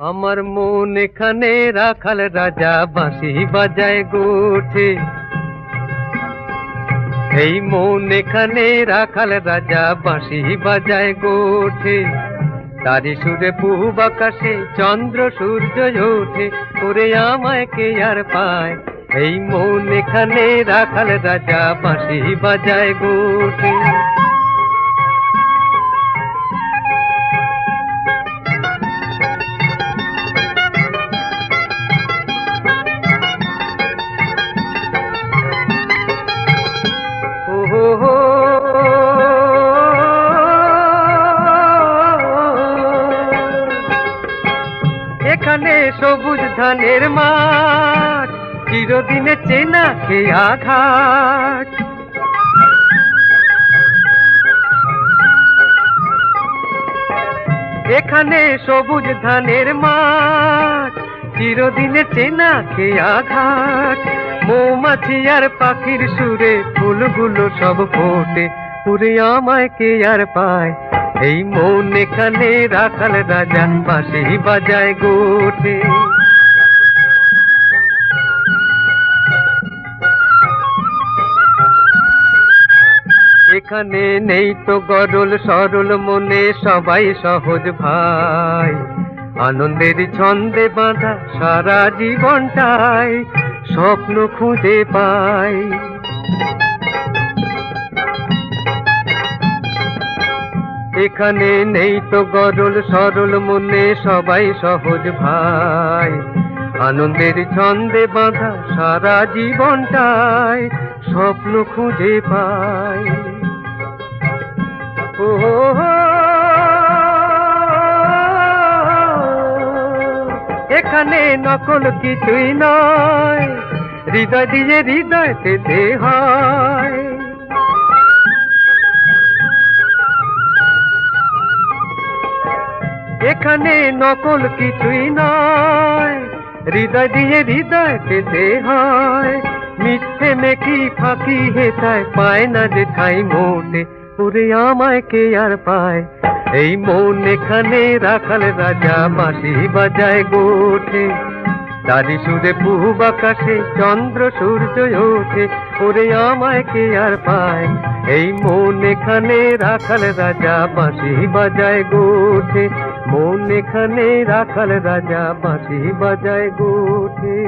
আমার মন এখানে রাখাল রাজা বাঁশি বাজায় গোঠে। এই মন এখানে রাখাল রাজা বাঁশি বাজায় গোঠে। তারি সুরে পূব আকাশে চন্দ্র সূর্য ওঠে। ওরে আমায় কে আর পায়? এই মন এখানে রাখাল রাজা বাঁশি বাজায় গোঠে। এখানে সবুজ ধানের মাঠ, চিরদিনে চেনা খেয়া ঘাট এখানে সবুজ ধানের মাঠ, চিরদিনে চেনা খেয়া ঘাট মৌমাছি আর পাখির সুরে ফুলগুলো সব ফোটে পুরে আমায় কে আর পায়? এই মন এখানে রাখাল রাজা পাশে বাজায় গোটে। এখানে নেই তো গরল সরল মনে, সবাই সহজ ভাই। আনন্দের ছন্দে বাঁধা সারা জীবনটাই স্বপ্ন খুঁজে পাই। এখানে নেই তো গরল সরল মনে সবাই সহজ ভাই আনন্দের ছন্দে বাঁধা সারা জীবনটাই স্বপ্ন খুঁজে পাই ও। এখানে নকল কিছুই নয়, হৃদয় দিয়ে হৃদয় পেতে হয় এখানে নকল কিছুই নয়। হৃদয় দিয়ে হৃদয় পেতে হয়। মিথ্যে মেকি ফাঁকি হেতায় পায় না যে ঠাই মোটে। পুরে আমায় কে আর পায়? এই মন এখানে রাখাল রাজা বাঁশি বাজায় গোঠে তারি সুরে পূব আকাশে চন্দ্র সূর্য ওঠে। ওরে আমায় কে আর পায়? এই মন এখানে রাখাল রাজা বাঁশি বাজায় গোঠে মন এখানে রাখাল রাজা বাঁশি বাজায় গোঠে।